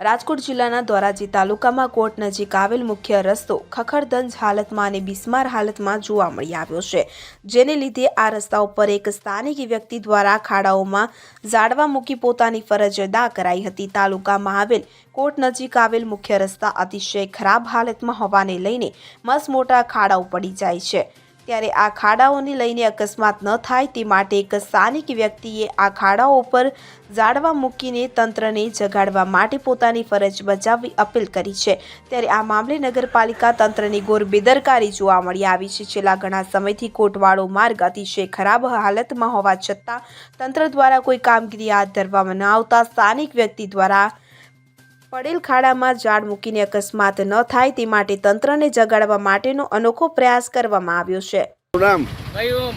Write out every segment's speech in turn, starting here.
રાજકોટ જિલ્લાના ધોરાજી તાલુકામાં કોટ નજીક આવેલ મુખ્ય રસ્તો ખખડધંજ હાલતમાં અને બિસ્માર હાલતમાં જોવા મળી આવ્યો છે. જેને લીધે આ રસ્તા ઉપર એક સ્થાનિક વ્યક્તિ દ્વારા ખાડાઓમાં ઝાડવા મૂકી પોતાની ફરજ અદા કરાઈ હતી. તાલુકામાં આવેલ કોટ નજીક આવેલ મુખ્ય રસ્તા અતિશય ખરાબ હાલતમાં હોવાને લઈને મસમોટા મોટા ખાડાઓ પડી જાય છે. ત્યારે આ ખાડાઓને લઈને અકસ્માત ન થાય તે માટે એક સ્થાનિક વ્યક્તિએ આ ખાડાઓ પર ઝાડવા મૂકીને તંત્રને જગાડવા માટે પોતાની ફરજ બજાવવી અપીલ કરી છે. ત્યારે આ મામલે નગરપાલિકા તંત્રની ગોર બેદરકારી જોવા મળી આવી છે. છેલ્લા ઘણા સમયથી કોટવાળો માર્ગ અતિશય ખરાબ હાલતમાં હોવા છતાં તંત્ર દ્વારા કોઈ કામગીરી હાથ ધરવામાં ન આવતા સ્થાનિક વ્યક્તિ દ્વારા પડેલ ખાડામાં ઝાડ મૂકીને અકસ્માત ન થાય તે માટે તંત્રને જગાડવા માટેનો અનોખો પ્રયાસ કરવામાં આવ્યો છે. નામ? કયું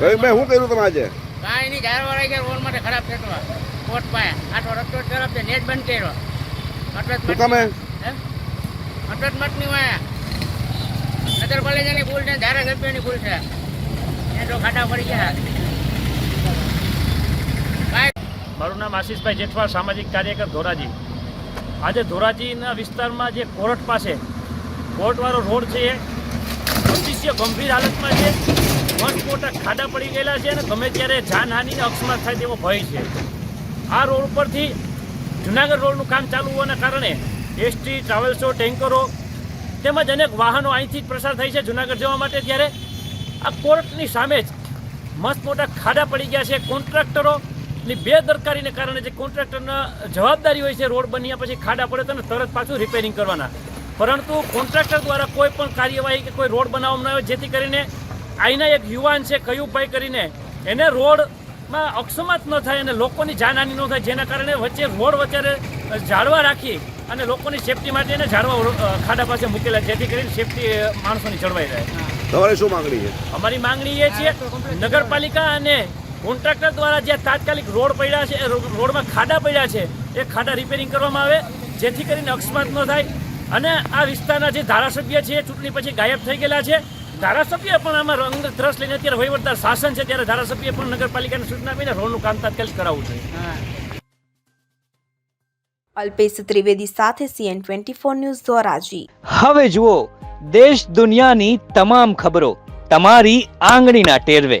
કયું મેં કર્યું તમે આજે? કાંઈ નહીં ઝાડ વાળા ગયા રોડ માટે ખરાબ થતો કોટ પાયા. આટલો રસ્તો ખરાબ છે નેટ બંધ કર્યો. અટવટ શું અટવટ મઠની વાયા નગરપાલિકાની ભૂલ છે ધારાસભ્યની ભૂલ છે. એ તો ખાડા પડી ગયા. મારું નામ આશીષભાઈ જેઠવા સામાજિક કાર્યકર ધોરાજી. આજે ધોરાજીના વિસ્તારમાં જે કોર્ટ પાસે, કોર્ટવાળો રોડ છે એ અતિશય ગંભીર હાલતમાં છે. મસ્ત મોટા ખાડા પડી ગયેલા છે અને ગમે ત્યારે જાનહાનિને અકસ્માત થાય તેવો ભય છે. આ રોડ ઉપરથી જુનાગઢ રોડનું કામ ચાલુ હોવાના કારણે એસટી ટ્રાવેલ્સો ટેન્કરો તેમજ અનેક વાહનો અહીંથી જ પ્રસાર થાય છે જુનાગઢ જવા માટે. ત્યારે આ કોર્ટની સામે જ મસ્ત મોટા ખાડા પડી ગયા છે. કોન્ટ્રાક્ટરો ની બેદરકારીને કારણે જે કોન્ટ્રાક્ટરના જવાબદારી હોય છે રોડ બન્યા પછી ખાડા પડે તો તરત પાછું રિપેરિંગ કરવાના. પરંતુ કોન્ટ્રાક્ટર દ્વારા કોઈ પણ કાર્યવાહી કે કોઈ રોડ બનાવવામાં ન આવે જેથી કરીને અહીંના એક યુવાન છે કયુભાઈ કરીને એને રોડમાં અકસ્માત ન થાય અને લોકોની જાનહાની ન થાય જેના કારણે વચ્ચે રોડ વચ્ચે ઝાડવા રાખી અને લોકોની સેફટી માટે એને ઝાડવા ખાડા પાસે મૂકેલા જેથી કરીને સેફટી માણસોની જળવાઈ રહે. તમારે શું માંગણી છે? અમારી માંગણી એ છે નગરપાલિકા અને કોન્ટ્રાક્ટર દ્વારા જે તાત્કાલિક રોડ પડ્યા છે એ રોડમાં ખાડા પડ્યા છે એ ખાડા રિપેરિંગ કરવામાં આવે જેથી કરીને અકસ્માત ન થાય. અને આ વિસ્તારના જે ધારાસભ્ય છે એ ચૂંટણી પછી ગાયબ થઈ ગયેલા છે. ધારાસભ્ય પણ આમાં રંગ રસ લઈને અત્યારે વહીવટદાર શાસન છે ત્યારે ધારાસભ્ય પણ નગરપાલિકાને સૂચના આપીને રોડનું કામ તાત્કાલિક કરાવવું જોઈએ. અલ્પેશ ત્રિવેદી સાથે CN twenty four news Dhoraji. હવે જુઓ દેશ દુનિયાની તમામ ખબરો તમારી આંગળીના ટેરવે.